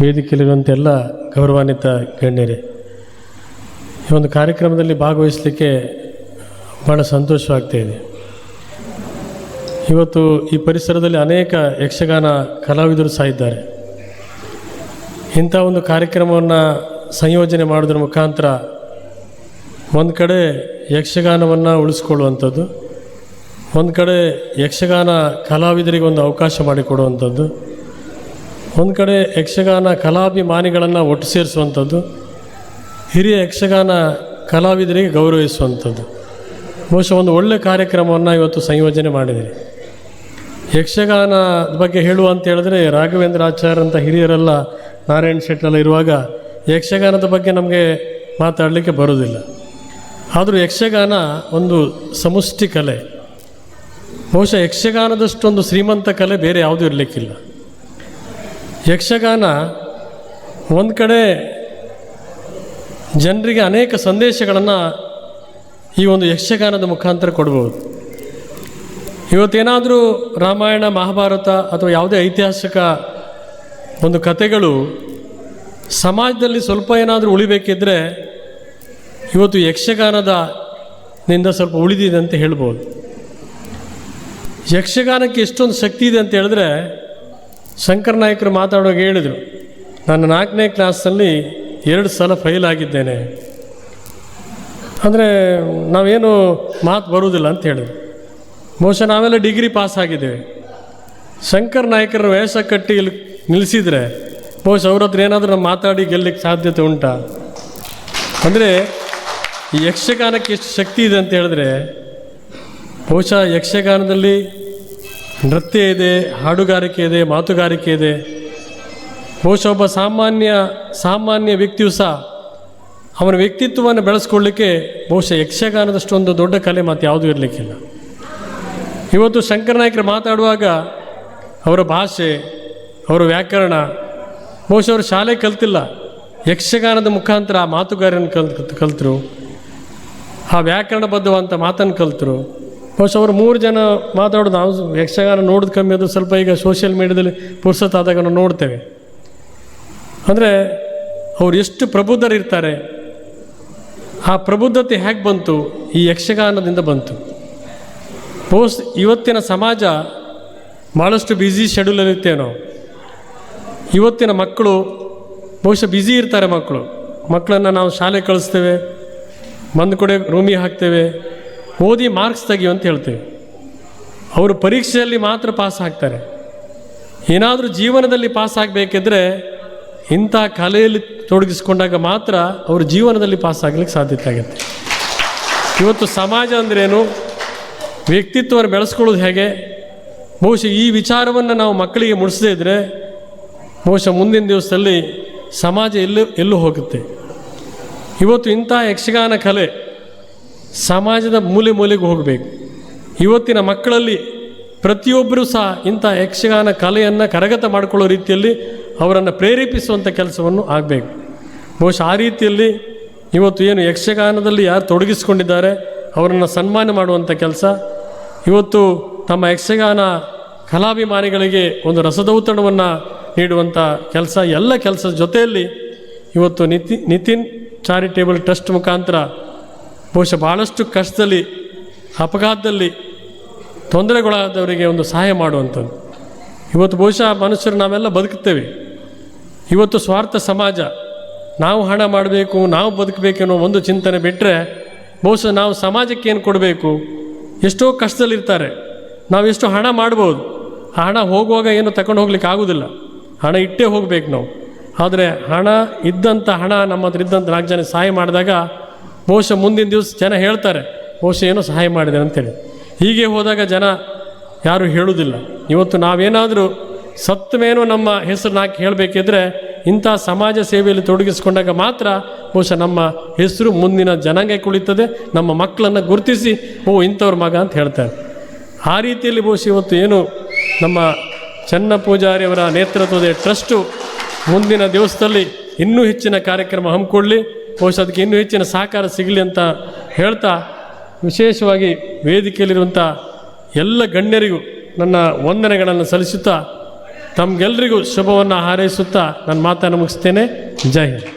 ವೇದಿಕೆಯಲ್ಲಿರುವಂಥ ಎಲ್ಲ ಗೌರವಾನ್ವಿತ ಗಣ್ಯರೇ, ಈ ಒಂದು ಕಾರ್ಯಕ್ರಮದಲ್ಲಿ ಭಾಗವಹಿಸಲಿಕ್ಕೆ ಭಾಳ ಸಂತೋಷವಾಗ್ತಾ ಇದೆ. ಇವತ್ತು ಈ ಪರಿಸರದಲ್ಲಿ ಅನೇಕ ಯಕ್ಷಗಾನ ಕಲಾವಿದರು ಸಹ ಇದ್ದಾರೆ. ಇಂಥ ಒಂದು ಕಾರ್ಯಕ್ರಮವನ್ನು ಸಂಯೋಜನೆ ಮಾಡೋದ್ರ ಮುಖಾಂತರ ಒಂದು ಕಡೆ ಯಕ್ಷಗಾನವನ್ನು ಉಳಿಸ್ಕೊಳ್ಳುವಂಥದ್ದು, ಒಂದು ಕಡೆ ಯಕ್ಷಗಾನ ಕಲಾವಿದರಿಗೆ ಒಂದು ಅವಕಾಶ ಮಾಡಿಕೊಡುವಂಥದ್ದು ಒಂದು ಕಡೆ ಯಕ್ಷಗಾನ ಕಲಾಭಿಮಾನಿಗಳನ್ನು ಒಟ್ಟು ಸೇರಿಸುವಂಥದ್ದು, ಹಿರಿಯ ಯಕ್ಷಗಾನ ಕಲಾವಿದರಿಗೆ ಗೌರವಿಸುವಂಥದ್ದು. ಬಹುಶಃ ಒಂದು ಒಳ್ಳೆಯ ಕಾರ್ಯಕ್ರಮವನ್ನು ಇವತ್ತು ಸಂಯೋಜನೆ ಮಾಡಿದ್ದೀರಿ ಯಕ್ಷಗಾನ ಬಗ್ಗೆ ಹೇಳುವ ಅಂತ ಹೇಳಿದ್ರೆ ರಾಘವೇಂದ್ರ ಆಚಾರ್ಯ ಅಂತ ಹಿರಿಯರೆಲ್ಲ ನಾರಾಯಣ್ ಶೆಟ್ಟೆಲ್ಲ ಇರುವಾಗ ಯಕ್ಷಗಾನದ ಬಗ್ಗೆ ನಮಗೆ ಮಾತಾಡಲಿಕ್ಕೆ ಬರೋದಿಲ್ಲ ಆದರೂ ಯಕ್ಷಗಾನ ಒಂದು ಸಮಷ್ಟಿ ಕಲೆ. ಬಹುಶಃ ಯಕ್ಷಗಾನದಷ್ಟೊಂದು ಶ್ರೀಮಂತ ಕಲೆ ಬೇರೆ ಯಾವುದೂ ಇರಲಿಕ್ಕಿಲ್ಲ. ಯಕ್ಷಗಾನ ಒಂದು ಕಡೆ ಜನರಿಗೆ ಅನೇಕ ಸಂದೇಶಗಳನ್ನು ಈ ಒಂದು ಯಕ್ಷಗಾನದ ಮುಖಾಂತರ ಕೊಡ್ಬೋದು. ಇವತ್ತೇನಾದರೂ ರಾಮಾಯಣ, ಮಹಾಭಾರತ ಅಥವಾ ಯಾವುದೇ ಐತಿಹಾಸಿಕ ಒಂದು ಕಥೆಗಳು ಸಮಾಜದಲ್ಲಿ ಸ್ವಲ್ಪ ಏನಾದರೂ ಉಳಿಬೇಕಿದ್ರೆ ಇವತ್ತು ಯಕ್ಷಗಾನದ ನಿಂದ ಸ್ವಲ್ಪ ಉಳಿದಿದೆ ಅಂತ ಹೇಳ್ಬೋದು. ಯಕ್ಷಗಾನಕ್ಕೆ ಎಷ್ಟೊಂದು ಶಕ್ತಿ ಇದೆ ಅಂತ ಹೇಳಿದ್ರೆ ಶಂಕರ ನಾಯಕರು ಮಾತಾಡುವಾಗ ಹೇಳಿದರು, ನಾನು ನಾಲ್ಕನೇ ಕ್ಲಾಸಲ್ಲಿ ಎರಡು ಸಲ ಫೈಲ್ ಆಗಿದ್ದೇನೆ. ಅಂದರೆ ನಾವೇನು ಮಾತು ಬರುವುದಿಲ್ಲ ಅಂತ ಹೇಳಿದ್ರು. ಬಹುಶಃ ನಾವೆಲ್ಲ ಡಿಗ್ರಿ ಪಾಸ್ ಆಗಿದ್ದೇವೆ. ಶಂಕರ್ ನಾಯಕರ ವಯಸ್ಸ ಕಟ್ಟಿ ಇಲ್ಲಿ ನಿಲ್ಲಿಸಿದರೆ ಬಹುಶಃ ಅವ್ರ ಹತ್ರ ಏನಾದರೂ ನಾವು ಮಾತಾಡಿ ಗೆಲ್ಲಕ್ಕೆ ಸಾಧ್ಯತೆ ಉಂಟಾ. ಅಂದರೆ ಈ ಯಕ್ಷಗಾನಕ್ಕೆ ಎಷ್ಟು ಶಕ್ತಿ ಇದೆ ಅಂತ ಹೇಳಿದ್ರೆ, ಬಹುಶಃ ಯಕ್ಷಗಾನದಲ್ಲಿ ನೃತ್ಯ ಇದೆ, ಹಾಡುಗಾರಿಕೆ ಇದೆ, ಮಾತುಗಾರಿಕೆ ಇದೆ. ಬಹುಶಃ ಒಬ್ಬ ಸಾಮಾನ್ಯ ಸಾಮಾನ್ಯ ವ್ಯಕ್ತಿಯು ಸಹ ಅವನ ವ್ಯಕ್ತಿತ್ವವನ್ನು ಬೆಳೆಸ್ಕೊಳ್ಳಿಕ್ಕೆ ಬಹುಶಃ ಯಕ್ಷಗಾನದಷ್ಟೊಂದು ದೊಡ್ಡ ಕಲೆ ಮತ್ತು ಯಾವುದೂ ಇರಲಿಕ್ಕಿಲ್ಲ. ಇವತ್ತು ಶಂಕರನಾಯಕರು ಮಾತಾಡುವಾಗ ಅವರ ಭಾಷೆ, ಅವರ ವ್ಯಾಕರಣ, ಬಹುಶಃ ಅವರು ಶಾಲೆ ಕಲ್ತಿಲ್ಲ, ಯಕ್ಷಗಾನದ ಮುಖಾಂತರ ಆ ಮಾತುಗಾರನ ಕಲ್ ಕಲ್ತರು, ಆ ವ್ಯಾಕರಣಬದ್ಧವಂಥ ಮಾತನ್ನು ಕಲ್ತರು ಬಹುಶಃ ಅವರು ಮೂರು ಜನ ಮಾತಾಡೋದು ನಾವು ಯಕ್ಷಗಾನ ನೋಡೋದು ಕಮ್ಮಿ ಅದು ಸ್ವಲ್ಪ ಈಗ ಸೋಷಿಯಲ್ ಮೀಡ್ಯಾದಲ್ಲಿ ಪುರ್ಸತ್ತಾದಾಗ ನಾವು ನೋಡ್ತೇವೆ. ಅಂದರೆ ಅವ್ರು ಎಷ್ಟು ಪ್ರಬುದ್ಧರಿರ್ತಾರೆ, ಆ ಪ್ರಬುದ್ಧತೆ ಹೇಗೆ ಬಂತು, ಈ ಯಕ್ಷಗಾನದಿಂದ ಬಂತು. ಬಹುಸ್ ಇವತ್ತಿನ ಸಮಾಜ ಭಾಳಷ್ಟು ಬ್ಯುಸಿ ಶೆಡ್ಯೂಲಲ್ಲಿ ಇರ್ತೇವೆ ನಾವು. ಇವತ್ತಿನ ಮಕ್ಕಳು, ಬಹುಶಃ ಬ್ಯುಸಿ ಇರ್ತಾರೆ ಮಕ್ಕಳು. ಮಕ್ಕಳನ್ನು ನಾವು ಶಾಲೆ ಕಳಿಸ್ತೇವೆ, ಬಂದು ಕೂಡ ರೂಮಿಗೆ ಹಾಕ್ತೇವೆ. ಓದಿ ಮಾರ್ಕ್ಸ್ ತೆಗಿಯು ಅಂತ ಹೇಳ್ತೇವೆ. ಅವರು ಪರೀಕ್ಷೆಯಲ್ಲಿ ಮಾತ್ರ ಪಾಸ್ ಆಗ್ತಾರೆ. ಏನಾದರೂ ಜೀವನದಲ್ಲಿ ಪಾಸ್ ಆಗಬೇಕಿದ್ರೆ ಇಂಥ ಕಲೆಯಲ್ಲಿ ತೊಡಗಿಸ್ಕೊಂಡಾಗ ಮಾತ್ರ ಅವರು ಜೀವನದಲ್ಲಿ ಪಾಸ್ ಆಗಲಿಕ್ಕೆ ಸಾಧ್ಯತೆ ಆಗುತ್ತೆ. ಇವತ್ತು ಸಮಾಜ ಅಂದ್ರೇನು? ವ್ಯಕ್ತಿತ್ವವನ್ನು ಬೆಳೆಸ್ಕೊಳ್ಳೋದು ಹೇಗೆ? ಬಹುಶಃ ಈ ವಿಚಾರವನ್ನು ನಾವು ಮಕ್ಕಳಿಗೆ ಮುಡಿಸದೇ ಇದ್ದರೆ ಬಹುಶಃ ಮುಂದಿನ ದಿವಸದಲ್ಲಿ ಸಮಾಜ ಎಲ್ಲೂ ಎಲ್ಲೂ ಹೋಗುತ್ತೆ. ಇವತ್ತು ಇಂಥ ಯಕ್ಷಗಾನ ಕಲೆ ಸಮಾಜದ ಮೂಲೆ ಮೂಲೆಗೆ ಹೋಗಬೇಕು. ಇವತ್ತಿನ ಮಕ್ಕಳಲ್ಲಿ ಪ್ರತಿಯೊಬ್ಬರೂ ಸಹ ಇಂಥ ಯಕ್ಷಗಾನ ಕಲೆಯನ್ನು ಕರಗತ ಮಾಡಿಕೊಳ್ಳೋ ರೀತಿಯಲ್ಲಿ ಅವರನ್ನು ಪ್ರೇರೇಪಿಸುವಂಥ ಕೆಲಸವನ್ನು ಆಗಬೇಕು. ಬಹುಶಃ ಆ ರೀತಿಯಲ್ಲಿ ಇವತ್ತು ಏನು ಯಕ್ಷಗಾನದಲ್ಲಿ ಯಾರು ತೊಡಗಿಸಿಕೊಂಡಿದ್ದಾರೆ, ಅವರನ್ನು ಸನ್ಮಾನ ಮಾಡುವಂಥ ಕೆಲಸ. ಇವತ್ತು ತಮ್ಮ ಯಕ್ಷಗಾನ ಕಲಾಭಿಮಾನಿಗಳಿಗೆ ಒಂದು ರಸದೌತಣವನ್ನು ನೀಡುವಂಥ ಕೆಲಸ, ಎಲ್ಲ ಕೆಲಸದ ಜೊತೆಯಲ್ಲಿ ಇವತ್ತು ನಿತಿ, ನಿತಿನ್ ಚಾರಿಟೇಬಲ್ ಟ್ರಸ್ಟ್ ಮುಖಾಂತರ ಬಹುಶಃ ಭಾಳಷ್ಟು ಕಷ್ಟದಲ್ಲಿ, ಅಪಘಾತದಲ್ಲಿ ತೊಂದರೆಗೊಳಾದವರಿಗೆ ಒಂದು ಸಹಾಯ ಮಾಡುವಂಥದ್ದು. ಇವತ್ತು ಬಹುಶಃ ಮನುಷ್ಯರು ನಾವೆಲ್ಲ ಬದುಕುತ್ತೇವೆ. ಇವತ್ತು ಸ್ವಾರ್ಥ ಸಮಾಜ, ನಾವು ಹಣ ಮಾಡಬೇಕು, ನಾವು ಬದುಕಬೇಕೆನ್ನೋ ಒಂದು ಚಿಂತನೆ ಬಿಟ್ಟರೆ ಬಹುಶಃ ನಾವು ಸಮಾಜಕ್ಕೆ ಏನು ಕೊಡಬೇಕು? ಎಷ್ಟೋ ಕಷ್ಟದಲ್ಲಿರ್ತಾರೆ. ನಾವು ಎಷ್ಟು ಹಣ ಮಾಡ್ಬೋದು? ಆ ಹಣ ಹೋಗುವಾಗ ಏನು ತಗೊಂಡು ಹೋಗ್ಲಿಕ್ಕೆ ಆಗೋದಿಲ್ಲ ಹಣ ಇಟ್ಟೇ ಹೋಗ್ಬೇಕು ನಾವು. ಆದರೆ ಹಣ ಇದ್ದಂಥ ಹಣ ನಮ್ಮ ಹತ್ರ ಇದ್ದಂಥ ನಾಲ್ಕು ಜನ ಸಹಾಯ ಮಾಡಿದಾಗ ಬಹುಶಃ ಮುಂದಿನ ದಿವಸ ಜನ ಹೇಳ್ತಾರೆ, ಬಹುಶಃ ಏನೋ ಸಹಾಯ ಮಾಡಿದೆ ಅಂತೇಳಿ ಹೀಗೆ ಹೋದಾಗ ಜನ ಯಾರು ಹೇಳುವುದಿಲ್ಲ. ಇವತ್ತು ನಾವೇನಾದರೂ ಸತ್ತ ಮೇನೂ ನಮ್ಮ ಹೆಸರು ನಾಲ್ಕು ಹೇಳಬೇಕಿದ್ರೆ ಇಂಥ ಸಮಾಜ ಸೇವೆಯಲ್ಲಿ ತೊಡಗಿಸಿಕೊಂಡಾಗ ಮಾತ್ರ ಬಹುಶಃ ನಮ್ಮ ಹೆಸರು ಮುಂದಿನ ಜನಾಂಗ ಕುಳಿತದೆ, ನಮ್ಮ ಮಕ್ಕಳನ್ನು ಗುರುತಿಸಿ, ಓ, ಇಂಥವ್ರ ಮಗ ಅಂತ ಹೇಳ್ತಾರೆ. ಆ ರೀತಿಯಲ್ಲಿ ಬಹುಶಃ ಇವತ್ತು ಏನು ನಮ್ಮ ಚನ್ನ ಪೂಜಾರಿಯವರ ನೇತೃತ್ವದ ಟ್ರಸ್ಟು ಮುಂದಿನ ದಿವಸದಲ್ಲಿ ಇನ್ನೂ ಹೆಚ್ಚಿನ ಕಾರ್ಯಕ್ರಮ ಹಮ್ಮಿಕೊಳ್ಳಿ. ಬಹುಶಃ ಅದಕ್ಕೆ ಇನ್ನೂ ಹೆಚ್ಚಿನ ಸಹಕಾರ ಸಿಗಲಿ ಅಂತ ಹೇಳ್ತಾ ವಿಶೇಷವಾಗಿ ವೇದಿಕೆಯಲ್ಲಿರುವಂಥ ಎಲ್ಲ ಗಣ್ಯರಿಗೂ ನನ್ನ ವಂದನೆಗಳನ್ನು ಸಲ್ಲಿಸುತ್ತಾ ತಮಗೆಲ್ಲರಿಗೂ ಶುಭವನ್ನು ಹಾರೈಸುತ್ತಾ ನನ್ನ ಮಾತನ್ನು ಮುಗಿಸ್ತೇನೆ. ಜೈ ಹಿಂದ್.